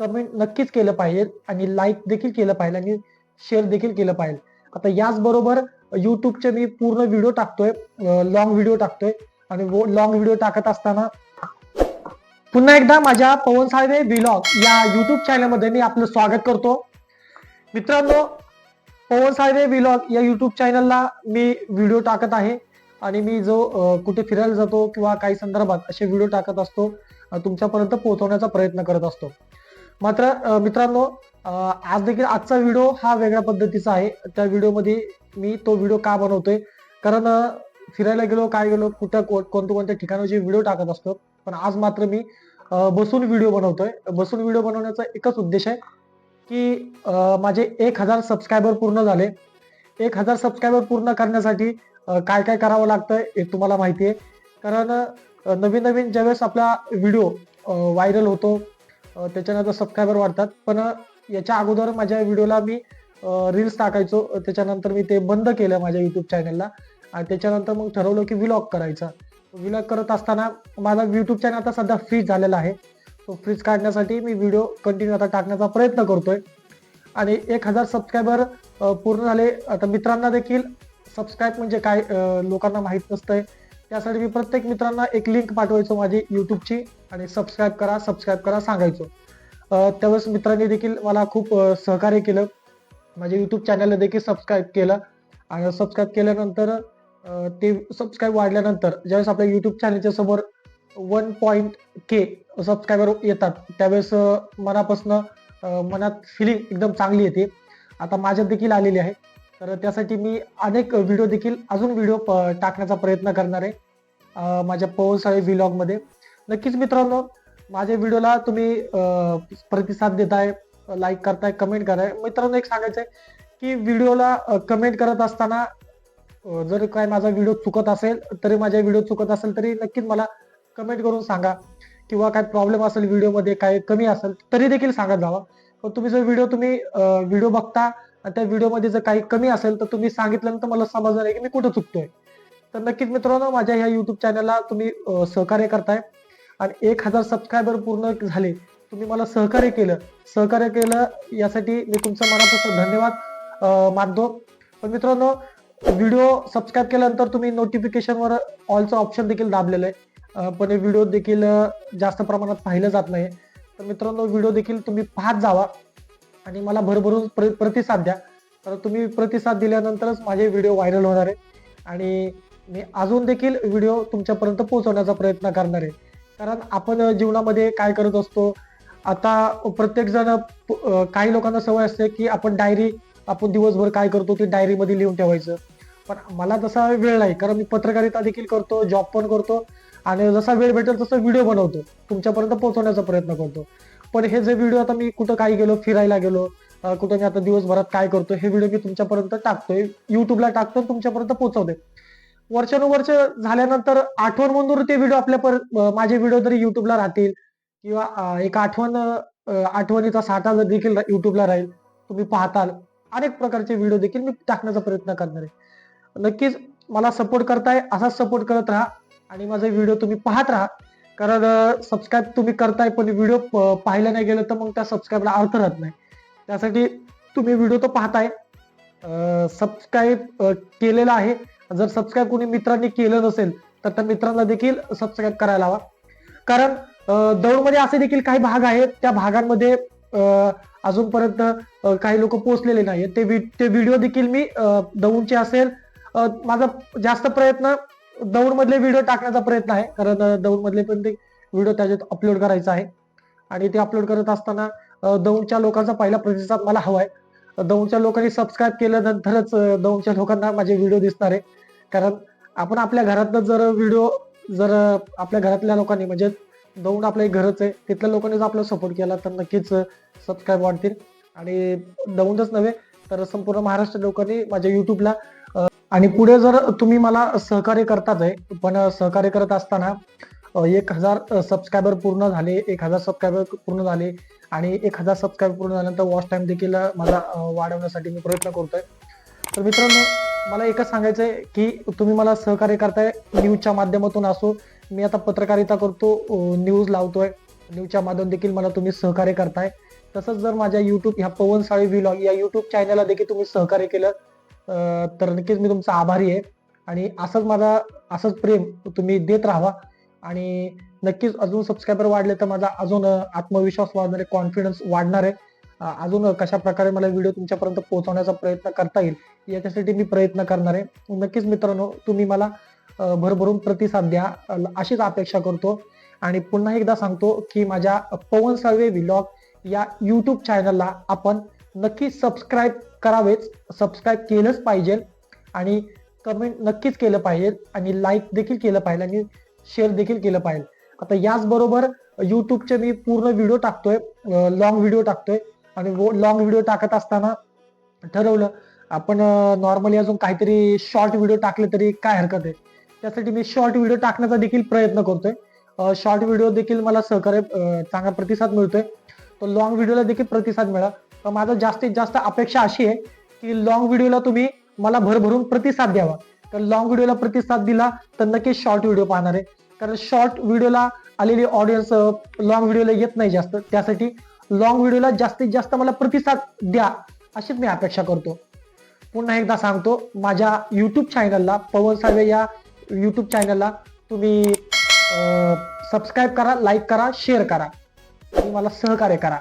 Comment नक्कीच केलं पाहिजे आणि लाईक देखील केलं पाहिजे आणि शेअर देखील केलं पाहिजे. आता याचबरोबर युट्यूबचे मी पूर्ण व्हिडिओ टाकतोय लॉंग व्हिडिओ टाकतोय आणि लॉंग व्हिडिओ टाकत असताना पुन्हा एकदा माझ्या पवन साळवे ब्लॉग या युट्यूब चॅनलमध्ये मी आपलं स्वागत करतो. मित्रांनो पवन साळवे ब्लॉग या युट्यूब चॅनलला मी व्हिडिओ टाकत आहे आणि मी जो कुठे फिरायला जातो किंवा काही संदर्भात असे व्हिडिओ टाकत असतो तुमच्यापर्यंत पोहोचवण्याचा प्रयत्न करत असतो. मात्र मित्रांनो आज देखील आजचा व्हिडिओ हा वेगळ्या पद्धतीचा आहे. त्या व्हिडिओमध्ये मी तो व्हिडिओ का बनवतोय? कारण फिरायला गेलो काय गेलो कुठं कोणत्या कोणत्या ठिकाणाचे व्हिडिओ टाकत असतो. पण आज मात्र मी बसून व्हिडिओ बनवतोय. बसून व्हिडिओ बनवण्याचा एकच उद्देश आहे की माझे एक हजार सबस्क्रायबर पूर्ण झाले. एक हजार सबस्क्रायबर पूर्ण करण्यासाठी काय काय करावं लागतं हे तुम्हाला माहिती आहे. कारण नवीन नवीन ज्यावेळेस आपला व्हिडिओ व्हायरल होतो त्याच्यानंतर सबस्क्रायबर वाढतात. पण याच्या अगोदर माझ्या व्हिडिओला मी रील्स टाकायचो. त्याच्यानंतर मी ते बंद केलं माझ्या युट्यूब चॅनलला आणि त्याच्यानंतर मग ठरवलं की व्लॉग करायचा. व्लॉग करत असताना माझा युट्यूब चॅनल आता सध्या फ्रीज झालेला आहे. तो फ्रीज काढण्यासाठी मी व्हिडिओ कंटिन्यू आता टाकण्याचा प्रयत्न करतोय. आणि एक हजार सबस्क्रायबर पूर्ण झाले. आता मित्रांना देखील सबस्क्राईब म्हणजे काय लोकांना माहीत नसतंय. त्यासाठी मी प्रत्येक मित्रांना एक लिंक पाठवायचो माझी युट्यूबची आणि सबस्क्राईब करा सबस्क्राईब करा सांगायचो. त्यावेळेस मित्रांनी देखील मला खूप सहकार्य केलं. माझ्या युट्यूब चॅनलला देखील सबस्क्राईब केलं. आणि सबस्क्राईब केल्यानंतर ते सबस्क्राईब वाढल्यानंतर ज्यावेळेस आपल्या युट्यूब चॅनलच्या समोर वन पॉईंट के सबस्क्रायबर येतात त्यावेळेस मनापासनं मनात फिलिंग एकदम चांगली येते. आता माझ्यात देखील आलेली आहे. तर त्यासाठी मी अनेक व्हिडिओ देखील अजून व्हिडिओ टाकण्याचा प्रयत्न करणार आहे माझ्या पवन व्हिलॉगमध्ये नक्कीच मित्रांनो माझ्या व्हिडिओला तुम्ही प्रतिसाद देताय लाईक करताय कमेंट कराय मित्रांनो एक सांगायचं आहे की व्हिडिओला कमेंट करत असताना जर काय माझा व्हिडिओ चुकत असेल तरी माझ्या व्हिडिओ चुकत असेल तरी नक्कीच मला कमेंट करून सांगा. किंवा काय प्रॉब्लेम असेल व्हिडिओमध्ये काय कमी असेल तरी देखील सांगत जावा. तुम्ही जर व्हिडिओ तुम्ही व्हिडिओ बघता आणि त्या व्हिडिओमध्ये जर काही कमी असेल तर तुम्ही सांगितल्यानंतर मला समजणार आहे की मी कुठं चुकतोय. तर नक्कीच मित्रांनो माझ्या ह्या युट्यूब चॅनलला तुम्ही सहकार्य करताय. आणि एक हजार सबस्क्रायबर पूर्ण झाले तुम्ही मला सहकार्य केलं. सहकार्य केलं यासाठी मी तुमचं मनापासून धन्यवाद मानतो. पण मित्रांनो व्हिडिओ सबस्क्राईब केल्यानंतर तुम्ही नोटिफिकेशनवर ऑलचं ऑप्शन देखील दाबलेलं आहे. पण हे व्हिडिओ देखील जास्त प्रमाणात पाहिलं जात नाही. तर मित्रांनो व्हिडिओ देखील तुम्ही पाहत जावा. आणि मला भरभरून प्र- प्रतिसाद द्या. तर तुम्ही प्रतिसाद दिल्यानंतरच माझे व्हिडिओ व्हायरल होणार आहे. आणि मी अजून देखील व्हिडिओ तुमच्यापर्यंत पोहोचवण्याचा प्रयत्न करणार आहे. कारण आपण जीवनामध्ये काय करत असतो आता प्रत्येक जण काही लोकांना सवय असते की आपण डायरी आपण दिवसभर काय करतो ती डायरीमध्ये लिहून ठेवायचं. पण मला तसा वेळ नाही कारण मी पत्रकारिता देखील करतो जॉब पण करतो आणि जसा वेळ भेटेल तसा व्हिडिओ बनवतो. तुमच्यापर्यंत पोहोचवण्याचा प्रयत्न करतो. पण हे जे व्हिडिओ आता मी कुठं काही गेलो फिरायला गेलो कुठं मी आता दिवसभरात काय करतो हे व्हिडिओ मी तुमच्यापर्यंत टाकतोय. युट्यूबला टाकतो तुमच्यापर्यंत पोहोचवते वर्षानुवर्ष झाल्यानंतर आठवण म्हणून ते व्हिडिओ आपल्या पर माझे व्हिडिओ तरी युट्यूबला राहतील. किंवा एक आठवण आठवणीचा साठा जर देखील युट्यूबला राहील तुम्ही पाहताल अनेक प्रकारचे व्हिडिओ देखील मी टाकण्याचा प्रयत्न करणार आहे. नक्कीच मला सपोर्ट करताय असाच सपोर्ट करत राहा आणि माझे व्हिडिओ तुम्ही पाहत राहा. कारण सबस्क्राईब तुम्ही करताय पण व्हिडिओ पाहिला नाही गेलं तर मग त्या सबस्क्राईबला अर्थ राहत नाही. त्यासाठी तुम्ही व्हिडिओ तर पाहताय. सबस्क्राईब केलेला आहे. जर सबस्क्राईब कोणी मित्रांनी केलं नसेल तर त्या मित्रांना देखील सबस्क्राईब करायला हवा. कारण दौडमध्ये असे देखील काही भाग आहेत. त्या भागांमध्ये अजूनपर्यंत काही लोक पोहोचलेले नाहीत ते वि- ते व्हिडिओ देखील मी दौडचे असेल. माझा जास्त प्रयत्न दौड मधले व्हिडिओ टाकण्याचा प्रयत्न आहे. कारण दौड मधले पण ते व्हिडिओ त्याच्यात अपलोड करायचा आहे. आणि ते अपलोड करत असताना दौडच्या दौंडच्या लोकांचा पहिला प्रतिसाद मला हवाय दौंडच्या लोकांनी सबस्क्राईब केल्यानंतरच अं, दौंडच्या लोकांना माझे व्हिडिओ दिसणार आहे. कारण आपण आपल्या घरातनं जर व्हिडिओ जर आपल्या घरातल्या लोकांनी म्हणजे दौंड आपलं एक घरच आहे तिथल्या लोकांनी जर आपला सपोर्ट केला तर नक्कीच सबस्क्राईब वाढतील. आणि दौंडच नव्हे तर संपूर्ण महाराष्ट्र लोकांनी माझ्या युट्यूबला आणि पुढे जर तुम्ही मला सहकार्य करताच आहे पण सहकार्य करत असताना एक हजार सबस्क्रायबर पूर्ण झाले एक हजार सबस्क्रायबर पूर्ण झाले आणि एक हजार सबस्क्रायबर पूर्ण झाल्यानंतर वॉच टाइम देखील मला माझा वाढवण्यासाठी मी प्रयत्न करतोय. तर मित्रांनो मला एकच सांगायचं आहे की तुम्ही मला सहकार्य करताय न्यूजच्या माध्यमातून असो मी आता पत्रकारिता करतो न्यूज लावतोय न्यूजच्या माध्यमातून देखील मला तुम्ही सहकार्य करताय. तसंच जर माझ्या युट्यूब ह्या पवन साळी व्हिलॉग या युट्यूब चॅनलला देखील तुम्ही सहकार्य केलं तर नक्कीच मी तुमचा आभारी आहे. आणि असंच माझा असंच प्रेम तुम्ही देत राहा आणि नक्कीच अजून सबस्क्रायबर वाढले तर माझा अजून आत्मविश्वास वाढणार आहे कॉन्फिडन्स वाढणार आहे. अजून कशा प्रकारे मला व्हिडिओ तुमच्यापर्यंत पोहोचवण्याचा प्रयत्न करता येईल याच्यासाठी मी प्रयत्न करणार आहे. नक्कीच मित्रांनो तुम्ही मला भरभरून प्रतिसाद द्या. अशीच अपेक्षा करतो. आणि पुन्हा एकदा सांगतो की माझ्या पवन साळवे व्लॉग या युट्यूब चॅनलला आपण नक्की सबस्क्राईब करावेच. सबस्क्राईब केलंच पाहिजे. आणि कमेंट नक्कीच केलं पाहिजे. आणि लाईक देखील केलं पाहिजे. आणि शेअर देखील केलं पाहिजे. आता याचबरोबर युट्यूबचे मी पूर्ण व्हिडिओ टाकतोय. लॉंग व्हिडिओ टाकतोय. आणि लॉंग व्हिडिओ टाकत असताना ठरवलं आपण नॉर्मली अजून काहीतरी शॉर्ट व्हिडिओ टाकले तरी काय हरकत आहे? त्यासाठी मी शॉर्ट व्हिडिओ टाकण्याचा देखील प्रयत्न करतोय. शॉर्ट व्हिडिओ देखील मला सहकार्य चांगला प्रतिसाद मिळतोय. तो लॉंग व्हिडिओला देखील प्रतिसाद मिळा तर माझं जास्तीत जास्त अपेक्षा अशी आहे की लॉंग व्हिडिओला तुम्ही मला भरभरून प्रतिसाद द्यावा. कारण लॉंग व्हिडिओला प्रतिसाद दिला तर नक्कीच शॉर्ट व्हिडिओ पाहणार आहे. कारण शॉर्ट व्हिडिओला आलेली ऑडियन्स लॉंग व्हिडिओला येत नाही जास्त. त्यासाठी लॉंग व्हिडिओला जास्तीत जास्त मला प्रतिसाद द्या अशीच मी अपेक्षा करतो. पुन्हा एकदा सांगतो माझ्या यूट्यूब चॅनलला पवन सावे या यूट्यूब चॅनलला तुम्ही सबस्क्राईब करा लाईक करा शेअर करा. तुम्ही मला सहकार्य करा.